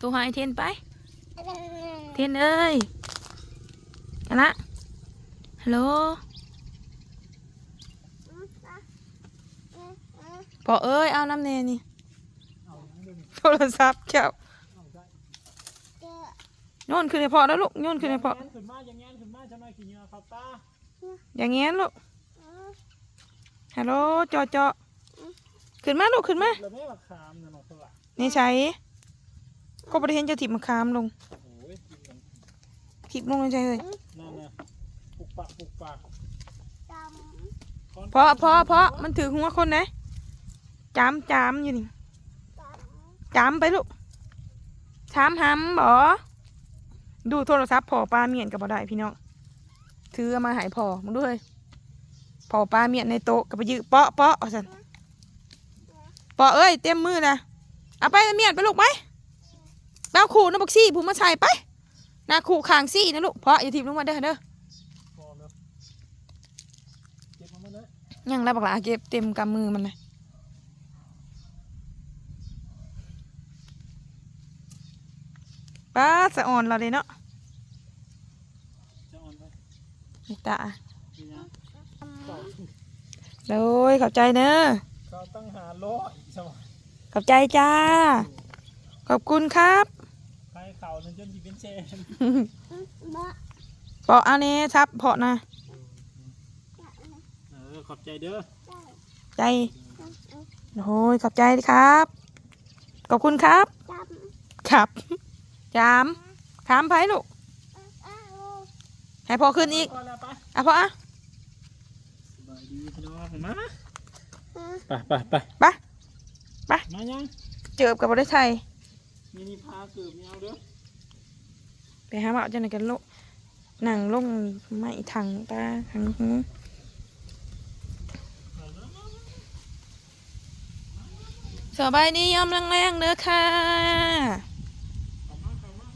ตัวหายเทนไป เทนเอ้ยอะละฮัลโหลพอเอ้ย เอาน้ำเนนี่โทรศัพท์เจ้าโยนขึ้นในพอแล้วลูกโยนขึ้นในพอแงนขึ้นมาอย่างแงนขึ้นมาจะมากี่เหงื่อครับตาอย่างเงี้ยลูกฮัลโหลจอจอขึ้นมาลูกขึ้นมาแล้วไม่มาขามนะน้องสละนี่ใช้ ก็ประเทศจะถิบมะขามลงโอ้ยกินกันถิบลงเลยใจเลยนั่นนะปุกปากปุกปากเพราะเพราะเพราะมันถือหัวคนนะจามจามอยู่นี่จามไปลูกชามหำบ่ดูโทรศัพท์พอปลาเมียนกับบ่ได้พี่น้องถือเอามาใหายพอมึงดูเลยพอปลาเมียนในโต๊ะกับไปยื้อเปาะเปาะเอาสันเปาะเอ้ยเต็มมือนะเอาไปเมียนไปลูกไป แป้วขู่นะบักซี่ผมมาใส่ไปหนาขู่คางซี่นะลูกเพราะอย่าทิมลงมาเด้อเด้อพอเนอะเก็บมามาเลยยังรับบักหลาเก็บเต็มกำมือมันเลยป้าสะอ่อนเราเลยเนาะจะอ่อนไปนี่ตานี่นะก็โดยขอบใจเนอะก็ตั้งหาล้ออีกสมัยขอบใจจ้า ขอบคุณครับใคร เข่าจนจนที่เป็นเชนปอกเอาเน่ทับเพาะนะเออขอบใจเด้อใจโอ้ยขอบใจครับ ขอบคุณครับ ครับจามถามไผลูกให้พอขึ้นอีกพอแล้วไปอะพออะสบายดีพี่น้องเห็นไหมไปไปไปไปมายังเจอกับบริษัท มินิพาเกือบเมียวเด้อไปหาว่าจะไหนกันลูกหนังลงไม่ถังตาถังหูสบายดียอมแรงๆเด้อค่ะ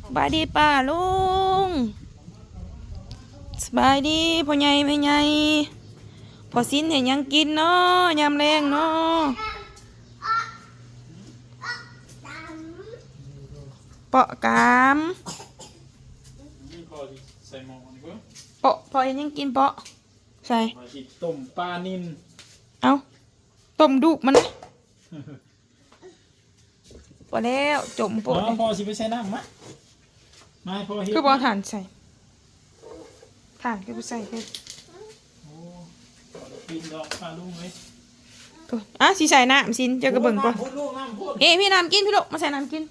สบายดีป้าลุงสบายดีพ่อใหญ่แม่ใหญ่พอสิ้นเห็นยังกินเนาะยามแรงเนาะ เปาะกามนี่พอที่ใส่หม้อนี่ก็เปาะพอเห็นยังกินเปาะใส่มาที่ต้มปลานินเอาต้มดุมันนะพอแล้วจมโปะอ๋เลอยพอสิไปใส่น้ำมะมาให้พอเฮ็ดคือบอถ่านใส่ถ่านคือบ่ใส่คือโอ้ปีนดอกปลาลุงเลยตัวอะสิใส่น้ำสินเจ้ากระเบิ่งก่อนพูดลูกน้ำพูดเอ้พี่น้ำกินพี่ลูกมาใส่น้ำกิน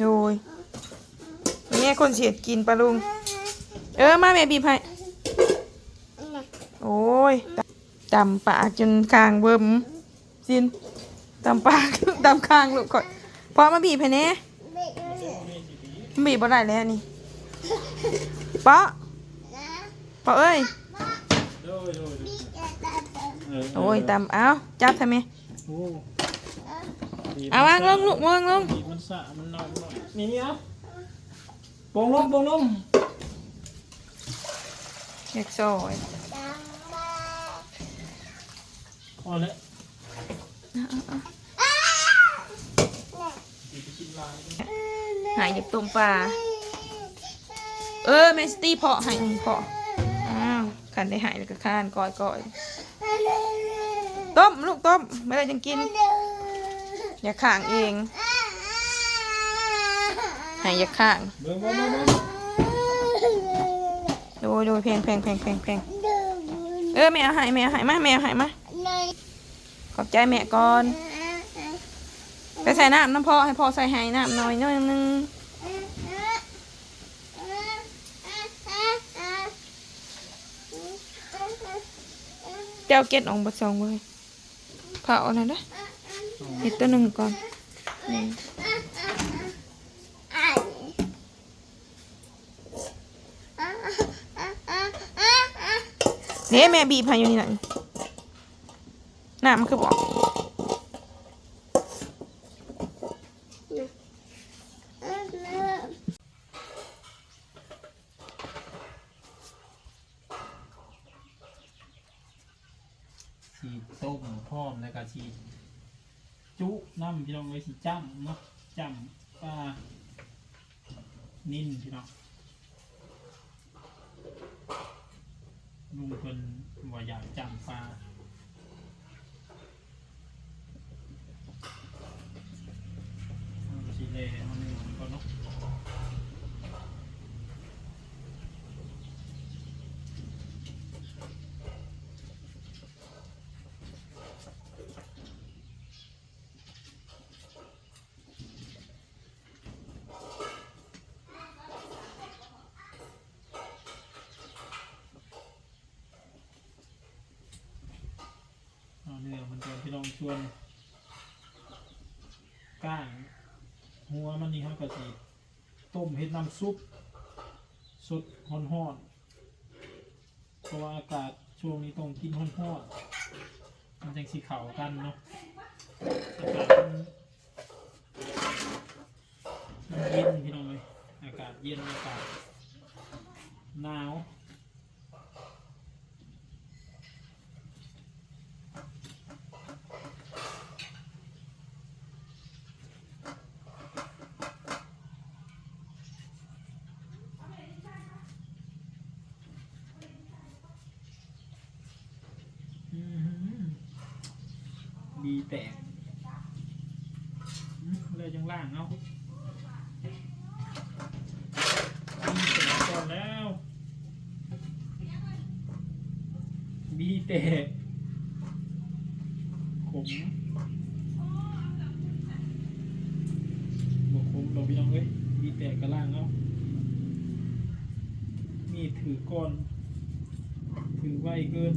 โดยนี่คนเสียดกินปลาลุง เออ มาแม่บีบให้ โอ้ยดำปากจนคางเบิ่มสินดำปากดำคางลูกก่อนพอมาบีบให้แน่บีบบ่ได้แล้วนี่ปะปะเอ้ยโอ้ยตำเอาจับทำไมโอ้เอาวางลงลูกวางลงบีบมัน สะมันนอนมันนอนนี่นี่เอาปงลงปงลงเด็กซอยพอแล้วบีบไปกินลายด้วยหายหยิบต้มปลาเออแมสตี้เพาะใหายเพาะอ้าวขันได้หายแล้วก็ข้านก้อยก้อยต้มลูกต้มไม่ได้ยังกิน อย่าข้างเองใหายอย่าข้างดยโดยเพลงเพลงเพลงเพลงเพลงเออแม่หายแม่หายมาแม่หายมาขอบใจแม่ก่อน ไปใส่น้ำน้ำพอให้พอใส่หายน้ำหน่อยหน่อยนึงเจ้าเก็ดออกบัดสองเว้ยเผาอาหน่อยนะเห็ดตัวหนึ่งก่อนนี่ เดี๋ยวแม่บีบให้อยู่นี่หน่อยน้ำมันคือบอก สีต้มพร้อมแล้วก็สีจุน้ำพี่น้องไว้สีจ้ำเนาะจ้ ปลานิ่นพี่น้องลุงเพิ่นว่า อยากจำปลาเอาไปสิเลเอาเนื้อมันก่อนเนาะ เอาเนื้ อมันก่องชวนก้างหัวมันนี่ครับก็สิต้มเฮ็ดน้ำซุปสดฮ้อนๆเพราะว่าอากาศช่วงนี้ต้องกินฮ้อนๆมันจังสีเข่ากันเนาะอากาศมันมันเย็นพี่น้องเลยอากาศเย็นอากาศหนาว อื้อหือดีแตก อื้อเลยจังล่างเอาก่อนแล้วบีแตกขมบวขมเราพี่น้องเอ้ยบีแตกกระล่างเอามีถือก่อน ถือไวเกิน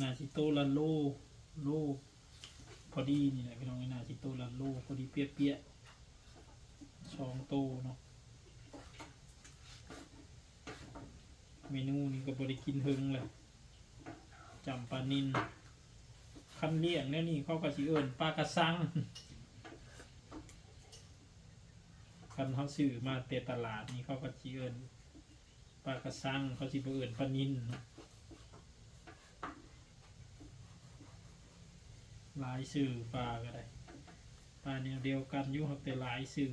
นาชิโตลันโลโลพอดีนี่แหละพี่น้องนาชิโตลันโลพอดีเปียเปียๆสองโตเนาะเมนูนี้ก็บริกินเฮงเลยจำปลานินคันเลี้ยงเนี่ยนี่เขาก็สิเอิญปลากระซังคันเขาซื้อมาเตตลาดนี่เขาก็สิเอิญปลากระซังเขาสิบเอิญปลานินเนาะ ลายสื่อปลาก็ได้ปลาแนวเดียวกันอยู่หักแต่หลายสื่อ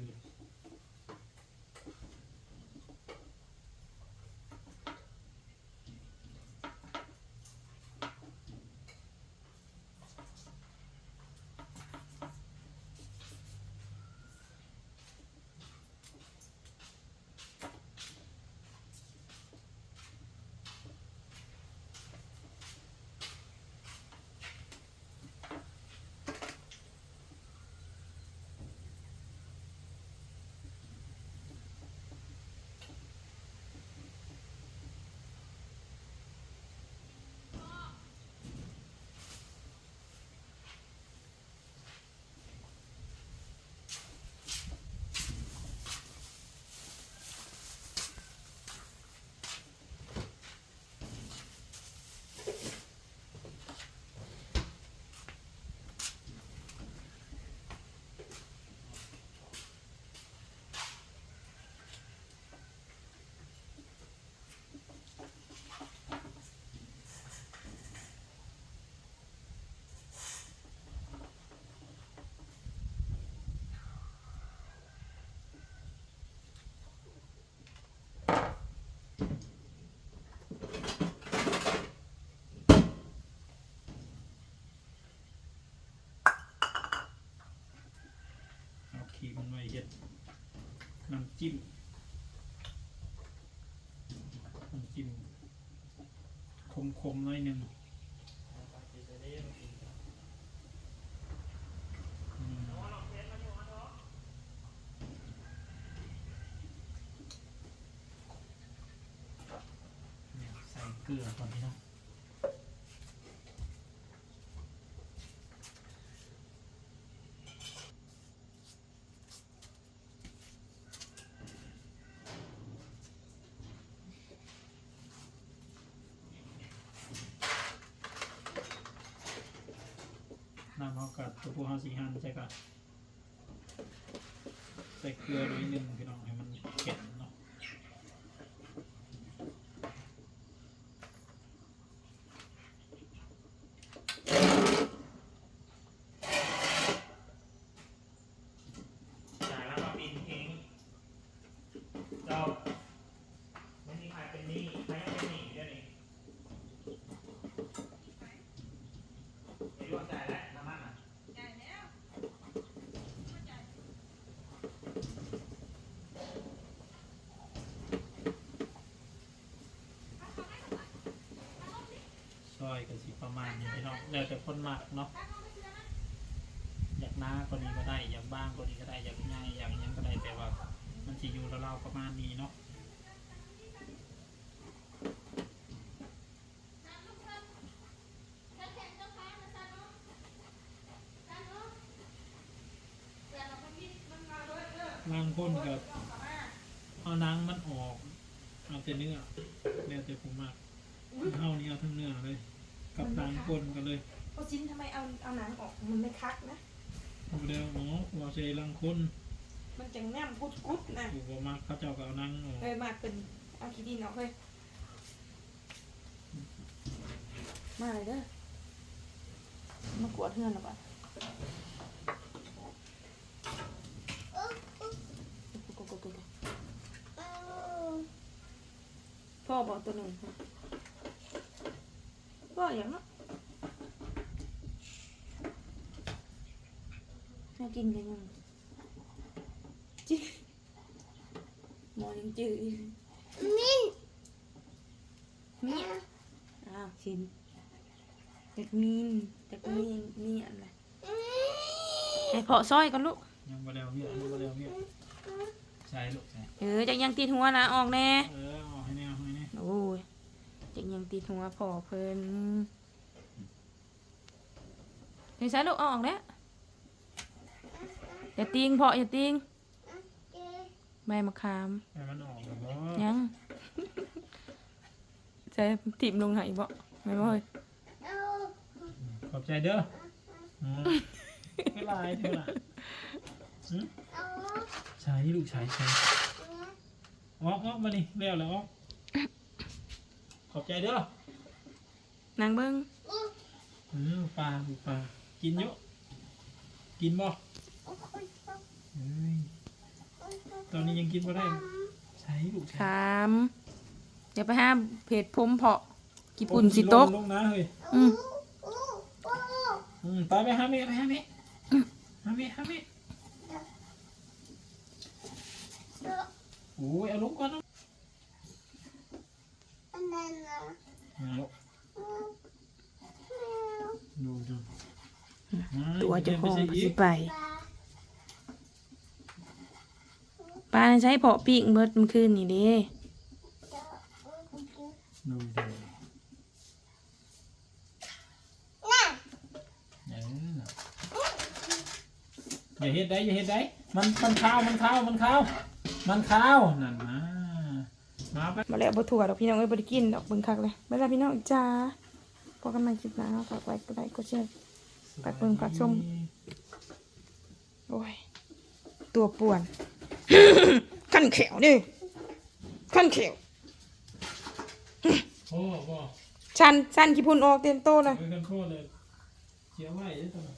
น้ำจิ้มน้ำจิ้มคมๆหน่อยหนึ่งอืมเนี่ยใส่เกลือก่อนพี่น้อง น้ำเขากับตัวผู้ห้าสี่ห้าใช่กับใส่เกลือด้วยนึงพี่น้องให้มันเข็นเนาะจ่ายแล้วก็บินเองเจ้าไม่มีใครเป็นหนี้ใครยังเป็นหนี้เดี๋ยวนี้ไอ้ดวงจ่ายแล้วน้ำมันอะ ซอยกันสิ ประมาณนี้พี่น้องแล้วแต่คนมักเนาะอยากหน้าก็นี้ก็ได้ อยากบ้างก็นี้ก็ได้อยากง่ายอยากยังก็ได้แต่ว่า มันจะอยู่ราๆประมาณนี้เนาะบางคนกับเอานังมันออก เอาแต่เนื้อแล้วแต่ผมมากเท่านี้เอาทั้งเนื้อเลย กับหนังปนกันเลยโอ้ชิ้นทำไมเอาเอาหนังออกมันไม่คักนะผมเดียวอ๋อว่าใช้ลังคนมันจะแนมกุดกุดๆนะถูกว่ามากเขาเจ้าก็เอาหนังออกเฮ้ยมากเป็นเอาขี้ดินออกเฮ้ยมาเลยเด้อมากวดเฮือนหรอปะพ่อบอกตัวหนึ่ง พ่ออย่างเนาะน่ากินกันยังจิ๊หมอยังจืดอีกมิ้นมีอ้าวชินเด็กมีนเด็กมีนมีอะไรไอเพาะซอยกันลูกยังบ่แล้วเวียยังบ่แล้วเวียใส่ลูกใส่เออจักยังตีหัวนะออกแน่เออเอาให้แน่เอาให้แน่ โอ้ย จักยังตีหัวพอเพิ่นเฮ้ยสายลูกเอาออกแล้วอย่าติงเพาะอย่าติงใบมะขามให้มันออกแบบว่ายังใส่ถิ่มลงไหนบ่ไม่บ่เฮ้ยเอาขอบใจเด้ออืมไม่ลายเท่าไหร่หืมเอาใช้ลูกใช้ใช้ออกออกมานี่แล้วแล้วออก ขอบใจเด้อนางเบิ้งอืมปลาลูกปลากินเยอะกินบ่เฮ้ยตอนนี้ยังกินบ่ได้ใช้ลูกใช้ขามอย่าไปห้ามเพจผมเพาะกี่ปุ่นสิตกลงนะเฮ้ยอืมอืมไปไปหาเมฆไปหาเมฆหาเมฆหาเมฆโอ้ยเอาลงก่อนเนาะอันนั้นนะมาลูก ดูดูตัวเจะพองไปสิอีกไปปลาป้าใช้เพาะปีกเบิดเมื่อคืนนี่เด้ดูดูน่ะเอออย่าเฮ็ดได้อย่าเฮ็ดได้มันมันข้าวมันข้าวมันข้าวมันข้าวนั่นมา มาไปมาแล้วบ่ถั่วดอกพี่น้องเอ้ยบ่ได้กินดอกเบิ่งคักเลยไม่ได้พี่น้องจ้าพอกันใหม่คลิปหน้าฝากไว้ก็ได้ก็แชร์ไปเบิ่งปลาส้มโอ้ยตัวป่วน ขั้นแขวดิขั้นแขวโอ้โหชันชันขี้พุ่นออกเต็มโตเลยไปกันโคตรเลยเสียไว้เด้อตัวนั้น